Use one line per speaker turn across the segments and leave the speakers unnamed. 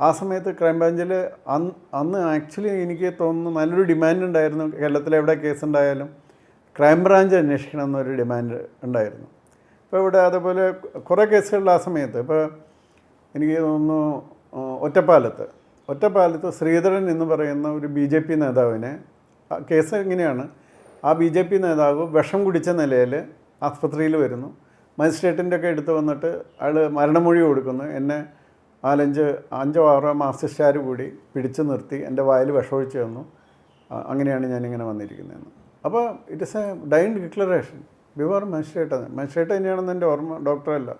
ആ സമയത്ത് ക്രൈംബ്രാഞ്ചിൽ അന്ന് അന്ന് ആക്ച്വലി എനിക്ക് തോന്നുന്നു നല്ലൊരു ഡിമാൻഡ് ഉണ്ടായിരുന്നു കേരളത്തിൽ എവിടെ കേസ് ഉണ്ടായാലും ക്രൈംബ്രാഞ്ച് അന്വേഷിക്കണം എന്നൊരു ഡിമാൻഡ് ഉണ്ടായിരുന്നു. ഇപ്പോൾ ഇവിടെ അതേപോലെ കുറേ കേസുകളിൽ ആ സമയത്ത് ഇപ്പോൾ എനിക്ക് തോന്നുന്നു ഒറ്റപ്പാലത്ത്. ഒറ്റപ്പാലത്ത് ശ്രീധരൻ എന്ന് പറയുന്ന ഒരു ബി ജെ പി നേതാവിനെ കേസ് എങ്ങനെയാണ്? ആ ബി ജെ പി നേതാവ് വിഷം കുടിച്ച നിലയിൽ ആസ്പത്രിയിൽ വരുന്നു. മജിസ്ട്രേറ്റിന്റെ ഒക്കെ എടുത്ത് വന്നിട്ട് അയാൾ മരണമൊഴി കൊടുക്കുന്നു. എന്നെ നാലഞ്ച് അഞ്ചോ ആറോ മാസ്റ്റർഷാർ കൂടി പിടിച്ചു നിർത്തി എന്റെ വായിൽ വിഷമൊഴിച്ച് തന്നു. അങ്ങനെയാണ് ഞാനിങ്ങനെ വന്നിരിക്കുന്നതെന്ന്. അപ്പോൾ it is a dying declaration. Before magistrate magistrate തന്നെയാണെന്ന് എന്റെ ഓർമ്മ ഡോക്ടറല്ല.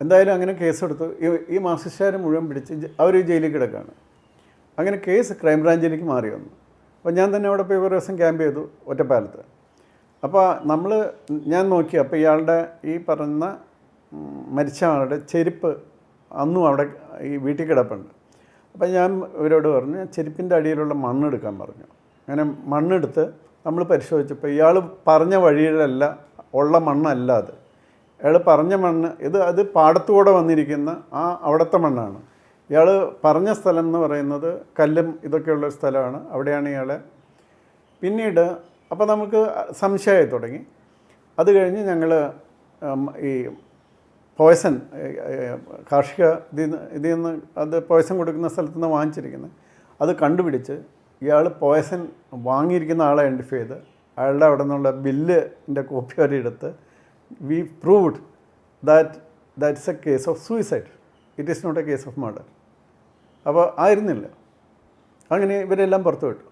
എന്തായാലും അങ്ങനെ കേസെടുത്തു. ഈ ഈ മാസ്റ്റർഷാർ മുഴുവൻ പിടിച്ച് അവർ ജയിലിൽ കിടക്കുകയാണ് അങ്ങനെ കേസ് ക്രൈംബ്രാഞ്ചിലേക്ക് മാറി വന്നു. അപ്പോൾ ഞാൻ തന്നെ അവിടെ പോയി ഒരു ദിവസം ക്യാമ്പ് ചെയ്തു ഒറ്റപ്പാലത്ത്. അപ്പോൾ നമ്മൾ ഞാൻ നോക്കി അപ്പോൾ ഇയാളുടെ ഈ പറയുന്ന മരിച്ച ആളുടെ ചെരുപ്പ് അന്നും അവിടെ ഈ വീട്ടിൽ കിടപ്പുണ്ട്. അപ്പം ഞാൻ ഇവരോട് പറഞ്ഞു ചെരുപ്പിന്റെ അടിയിലുള്ള മണ്ണെടുക്കാൻ പറഞ്ഞു. അങ്ങനെ മണ്ണെടുത്ത് നമ്മൾ പരിശോധിച്ചപ്പോൾ ഇയാൾ പറഞ്ഞ വഴിയിലല്ല ഉള്ള മണ്ണല്ല അത്. അയാൾ പറഞ്ഞ മണ്ണ് ഇത് അത് പാടത്തുകൂടെ വന്നിരിക്കുന്ന ആ അവിടുത്തെ മണ്ണാണ്. ഇയാൾ പറഞ്ഞ സ്ഥലം എന്ന് പറയുന്നത് കല്ലും ഇതൊക്കെയുള്ള സ്ഥലമാണ്. അവിടെയാണ് ഇയാളെ പിന്നീട് അപ്പോൾ നമുക്ക് സംശയമായി തുടങ്ങി. അത് കഴിഞ്ഞ് ഞങ്ങൾ ഈ പോയ്സൺ കാർഷിക ഇതിൽ നിന്ന് ഇതിൽ നിന്ന് അത് പോയ്സൺ കൊടുക്കുന്ന സ്ഥലത്ത് നിന്ന് വാങ്ങിച്ചിരിക്കുന്നത് അത് കണ്ടുപിടിച്ച് ഇയാൾ പോയ്സൺ വാങ്ങിയിരിക്കുന്ന ആളെ ഐഡന്റിഫൈ ചെയ്ത് അയാളുടെ അവിടെ നിന്നുള്ള ബില്ലിന്റെ കോപ്പി വരെ എടുത്ത് we proved that that's a case of suicide. It is not a case of murder. അപ്പോൾ ആയിരുന്നില്ല. അങ്ങനെ ഇവരെല്ലാം പുറത്തു വിട്ടു.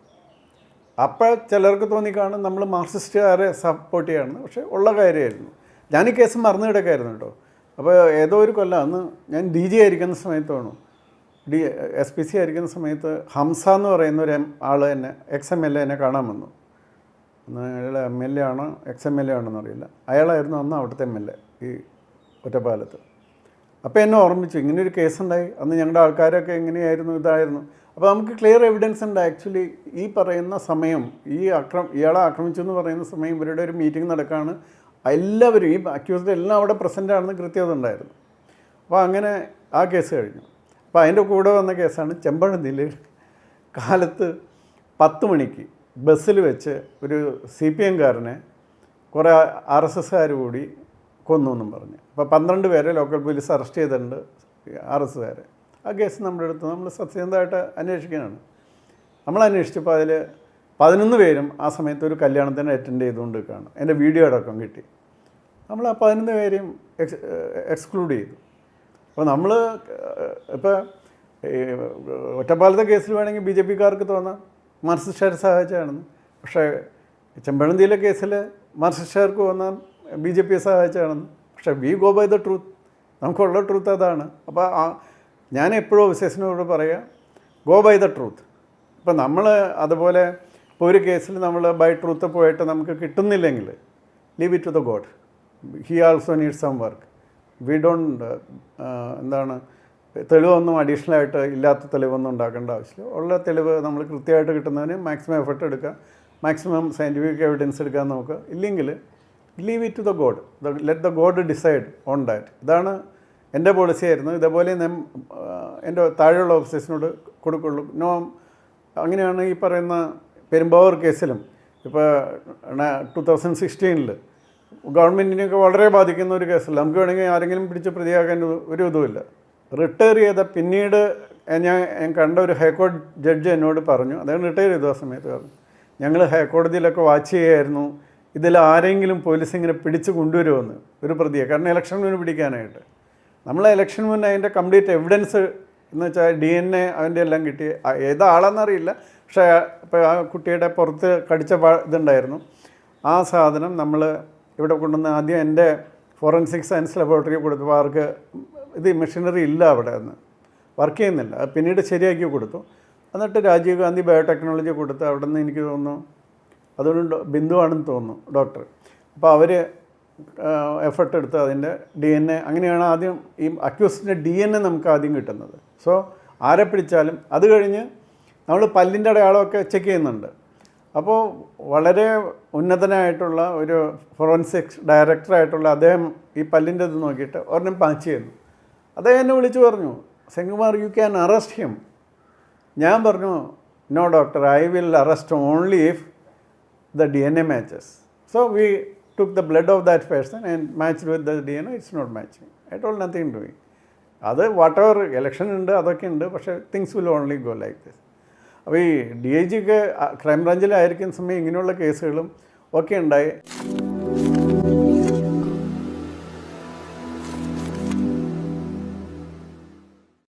അപ്പോൾ ചിലർക്ക് തോന്നിക്കാണും നമ്മൾ മാർക്സിസ്റ്റുകാരെ സപ്പോർട്ട് ചെയ്യാണ് പക്ഷേ ഉള്ള കാര്യമായിരുന്നു. ഞാൻ ഈ കേസ് മറന്നു കിടക്കായിരുന്നു കേട്ടോ. അപ്പോൾ ഏതോ ഒരു കൊല്ലം അന്ന് ഞാൻ ഡി ജി ആയിരിക്കുന്ന സമയത്താണ്. ഡി എസ് പി സി ആയിരിക്കുന്ന സമയത്ത് ഹംസ എന്ന് പറയുന്ന ഒരു ആൾ എന്നെ എക്സ് എം എൽ എ എന്നെ കാണാൻ വന്നു. അന്ന് അയാൾ എം എൽ എ ആണോ എക്സ് എം എൽ എ ആണോ എന്നറിയില്ല അയാളായിരുന്നു അന്ന് അവിടുത്തെ എം എൽ എ ഈ ഒറ്റപ്പാലത്ത്. അപ്പോൾ എന്നെ ഓർമ്മിച്ചു ഇങ്ങനെ ഒരു കേസ് ഉണ്ടായി അന്ന് ഞങ്ങളുടെ ആൾക്കാരൊക്കെ എങ്ങനെയായിരുന്നു ഇതായിരുന്നു. അപ്പോൾ നമുക്ക് ക്ലിയർ എവിഡൻസ് ഉണ്ട്. ആക്ച്വലി ഈ പറയുന്ന സമയം ഈ ആക്രമ ഇയാളെ ആക്രമിച്ചു എന്ന് പറയുന്ന സമയം ഇവരുടെ ഒരു മീറ്റിംഗ് നടക്കുകയാണ് എല്ലാവരും ഈ അക്യൂസ്ഡ് എല്ലാം അവിടെ പ്രസന്റ് ആണെന്ന് കൃത്യത ഉണ്ടായിരുന്നു അപ്പോൾ അങ്ങനെ ആ കേസ് കഴിഞ്ഞു. അപ്പോൾ അതിന്റെ കൂടെ വന്ന കേസാണ് ചെമ്പഴന്തിയിൽ കാലത്ത് പത്ത് മണിക്ക് ബസ്സിൽ വെച്ച് ഒരു സി പി എംകാരനെ കുറേ ആർ എസ് എസ്സുകാർ കൂടി കൊന്നു എന്നും പറഞ്ഞ്. അപ്പോൾ പന്ത്രണ്ട് പേരെ ലോക്കൽ പോലീസ് അറസ്റ്റ് ചെയ്തിട്ടുണ്ട് ആർ എസ് എസ്സുകാരെ ആ കേസ് നമ്മുടെ അടുത്ത് നമ്മൾ സത്യസന്ധമായിട്ട് അന്വേഷിക്കാനാണ്. നമ്മൾ അന്വേഷിച്ചപ്പോൾ അതിൽ പതിനൊന്ന് പേരും ആ സമയത്ത് ഒരു കല്യാണത്തിന് അറ്റൻഡ് ചെയ്തുകൊണ്ട് നിൽക്കുകയാണ് എന്റെ വീഡിയോ അടക്കം കിട്ടി. നമ്മൾ ആ പതിനൊന്ന് പേരെയും എക്സ് എക്സ്ക്ലൂഡ് ചെയ്തു. അപ്പോൾ നമ്മൾ ഇപ്പോൾ ഒറ്റപ്പാലത്തെ കേസിൽ വേണമെങ്കിൽ ബി ജെ പിക്കാർക്ക് തോന്നാം. മാർസിസ്റ്റുകാർ സഹായിച്ചാണെന്ന് പക്ഷേ ചെമ്പഴന്തിയിലെ കേസിൽ മാർസിസ്റ്റുകാർക്ക് തോന്നാം ബി ജെ പിയെ സഹായിച്ചാണെന്ന് പക്ഷേ we go by the truth. നമുക്കുള്ള ട്രൂത്ത് അതാണ്. അപ്പോൾ ആ ഞാൻ എപ്പോഴും വിശേഷനോട് പറയുക ഗോ ബൈ ദ ട്രൂത്ത്. ഇപ്പം നമ്മൾ അതുപോലെ ഇപ്പോൾ ഒരു കേസിൽ നമ്മൾ ബൈ ട്രൂത്ത് പോയിട്ട് നമുക്ക് കിട്ടുന്നില്ലെങ്കിൽ leave it to the god he also need some work we don't എന്താണ് തെളിവൊന്നും അഡീഷണൽ ആയിട്ട് ഇല്ലാത്ത തെളിവൊന്നും ഉണ്ടാക്കേണ്ട ആവശ്യമില്ല. ഉള്ള തെളിവ് നമ്മൾ കൃത്യമായിട്ട് കിട്ടുന്നതിന് മാക്സിമം എഫർട്ട് എടുക്കുക. മാക്സിമം സയന്റിഫിക് എവിഡൻസ് എടുക്കാൻ നോക്കുക. ഇല്ലെങ്കിൽ leave it to the god the let the god decide on that ഇതാണ് എന്റെ പോളിസി ആയിരുന്നു. ഇതേപോലെ ഞാൻ എന്റെ താഴെയുള്ള ഓഫീസേഴ്സിനോട് കൊടുക്കുള്ളൂ. നോ അങ്ങനെയാണ് ഈ പറയുന്ന പെരുമ്പാവൂർ കേസിലും ഇപ്പോൾ ടു തൗസൻഡ് സിക്സ്റ്റീനിൽ ഗവൺമെന്റിനെയൊക്കെ വളരെ ബാധിക്കുന്ന ഒരു കേസല്ല. നമുക്ക് വേണമെങ്കിൽ ആരെങ്കിലും പിടിച്ച് പ്രതിയാക്കാൻ ഒരു- ഇതുമില്ല. റിട്ടയർ ചെയ്ത പിന്നീട് ഞാൻ കണ്ട ഒരു ഹൈക്കോടതി ജഡ്ജ് എന്നോട് പറഞ്ഞു അദ്ദേഹം റിട്ടയർ ചെയ്തു ആ സമയത്ത് പറഞ്ഞു ഞങ്ങൾ ഹൈക്കോടതിയിലൊക്കെ വാച്ച് ചെയ്യുമായിരുന്നു ഇതിൽ ആരെങ്കിലും പോലീസ് ഇങ്ങനെ പിടിച്ച് കൊണ്ടുവരുമെന്ന് ഒരു പ്രതിയെ. കാരണം ഇലക്ഷൻ മുന്നേ പിടിക്കാനായിട്ട്. നമ്മൾ ഇലക്ഷൻ മുന്നേ അതിന്റെ കംപ്ലീറ്റ് എവിഡൻസ് എന്ന് വെച്ചാൽ ഡി എൻ എ അതിന്റെ എല്ലാം കിട്ടി. ഏതാളെന്നറിയില്ല പക്ഷേ ഇപ്പോൾ ആ കുട്ടിയുടെ പുറത്ത് കടിച്ച ഇതുണ്ടായിരുന്നു. ആ സാധനം നമ്മൾ ഇവിടെ കൊണ്ടുവന്ന് ആദ്യം എന്റെ ഫോറൻസിക് സയൻസ് ലബോറട്ടറി കൊടുത്തപ്പോൾ അവർക്ക് ഇത് മെഷീനറി ഇല്ല അവിടെ നിന്ന് വർക്ക് ചെയ്യുന്നില്ല. പിന്നീട് ശരിയാക്കി കൊടുത്തു. എന്നിട്ട് രാജീവ് ഗാന്ധി ബയോടെക്നോളജി കൊടുത്ത് അവിടെ നിന്ന് എനിക്ക് തോന്നുന്നു അതുകൊണ്ട് ബിന്ദുവാണെന്ന് തോന്നുന്നു ഡോക്ടർ. അപ്പോൾ അവർ എഫർട്ട് എടുത്ത് അതിന്റെ ഡി എൻ എ അങ്ങനെയാണ് ആദ്യം ഈ അക്യൂസിന്റെ ഡി എൻ എ നമുക്ക് ആദ്യം കിട്ടുന്നത്. സോ ആരെ പിടിച്ചാലും അത് കഴിഞ്ഞ് നമ്മൾ പല്ലിന്റെ അടയാളമൊക്കെ ചെക്ക് ചെയ്യുന്നുണ്ട്. അപ്പോൾ വളരെ ഉന്നതനായിട്ടുള്ള ഒരു ഫോറൻസിക്സ് ഡയറക്ടറായിട്ടുള്ള അദ്ദേഹം ഈ പല്ലിന്റെ ഇത് നോക്കിയിട്ട് ഒരെണ്ണം പാച്ച് ചെയ്യുന്നു. അദ്ദേഹം എന്നെ വിളിച്ചു പറഞ്ഞു Senkumar you can arrest him ഞാൻ പറഞ്ഞു no doctor I will arrest only if the D N A matches so we took the blood of that person and match with the D N A it's not matching I told nothing doing അത് whatever election ഉണ്ട് അതൊക്കെ ഉണ്ട് പക്ഷേ things will only go like this അപ്പോൾ ഈ D I ജിക്ക് ക്രൈംബ്രാഞ്ചിലായിരിക്കുന്ന സമയം ഇങ്ങനെയുള്ള കേസുകളും ഒക്കെ ഉണ്ടായി.